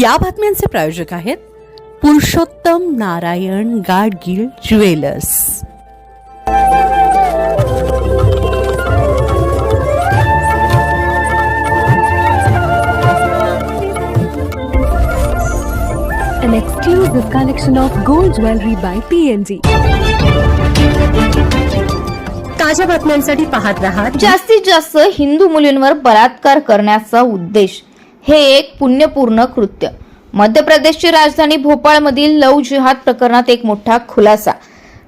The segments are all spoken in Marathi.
या बातम्यांचे प्रायोजक आहेत Purushottam Narayan Gadgil jewellers. An exclusive collection of gold jewelry by PNG. ताज्या बातम्यांसाठी पाहत रहा. जास्तीत जास्त हिंदू मुलींवर बलात्कार करण्याचा उद्देश. हे एक पुण्यपूर्ण कृत्य. मध्य प्रदेशची राजधानी भोपाळमधील लव जिहाद प्रकरणात एक मोठा खुलासा.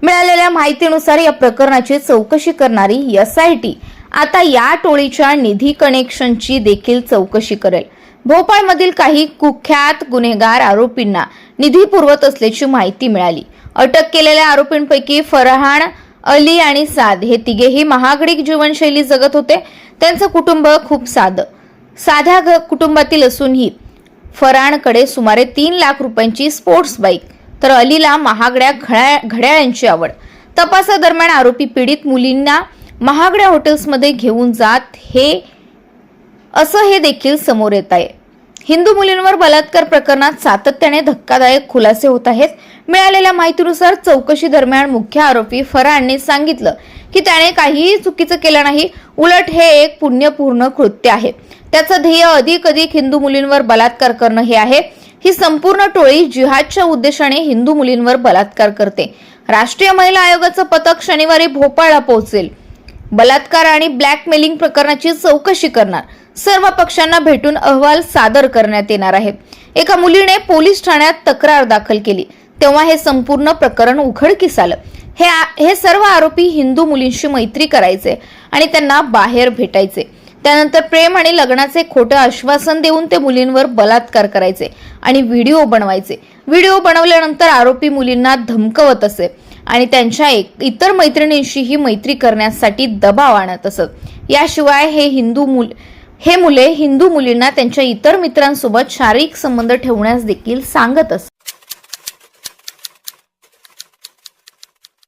मिळालेल्या माहितीनुसार या प्रकरणाची चौकशी करणारी यस आय टी आता या टोळीच्या निधी कनेक्शनची देखील चौकशी करेल. भोपाळमधील काही कुख्यात गुन्हेगार आरोपींना निधी पुरवत असल्याची माहिती मिळाली. अटक केलेल्या आरोपींपैकी फरहान अली आणि साद हे तिघेही महागडी जीवनशैली जगत होते. त्यांचं कुटुंब खूप साधं. साध्या घ- कुटुंबातील असूनही फराणकडे सुमारे तीन लाख रुपयांची स्पोर्ट्स बाईक तर अलीला महागड्या घड्या घड्याळांची आवड. तपासादरम्यान आरोपी पीडित मुलींना महागड्या हॉटेल्समध्ये घेऊन जात हे असं हे देखील समोर येत आहे. हिंदू मुलींवर बलात्कार प्रकरणात सातत्याने धक्कादायक खुलासे होत आहेत. मिळालेल्या माहितीनुसार चौकशी दरम्यान मुख्य आरोपी फरहानने सांगितलं की त्याने काहीही चुकीचं केलं नाही उलट हे एक पुण्यपूर्ण कृत्य आहे. त्याचं ध्येय अधिक अधिक हिंदू मुलींवर बलात्कार करणं हे आहे. ही संपूर्ण टोळी जिहादच्या उद्देशाने हिंदू मुलींवर बलात्कार करते. राष्ट्रीय महिला आयोगाचं पथक शनिवारी भोपाळला पोहोचेल. बलात्कार आणि ब्लॅकमेलिंग प्रकरणाची चौकशी करणार. सर्व पक्षांना भेटून अहवाल सादर करण्यात येणार आहे. एका मुलीने पोलीस ठाण्यात तक्रार दाखल केली. तेव्हा हे संपूर्ण प्रकरण उघडकीस आलं. हे हे सर्व आरोपी हिंदू मुलींशी मैत्री करायचे आणि त्यांना बाहेर भेटायचे. त्यानंतर प्रेम आणि लग्नाचे खोटं आश्वासन देऊन ते मुलींवर बलात्कार करायचे आणि व्हिडिओ बनवायचे. व्हिडिओ बनवल्यानंतर आरोपी मुलींना धमकवत असे. आणि त्यांच्या एक इतर मैत्रिणींशीही मैत्री करण्यासाठी दबाव आणत असत. याशिवाय हे हिंदू मुल हे मुले हिंदू मुलींना त्यांच्या इतर मित्रांसोबत शारीरिक संबंध ठेवण्यास देखील सांगत असत.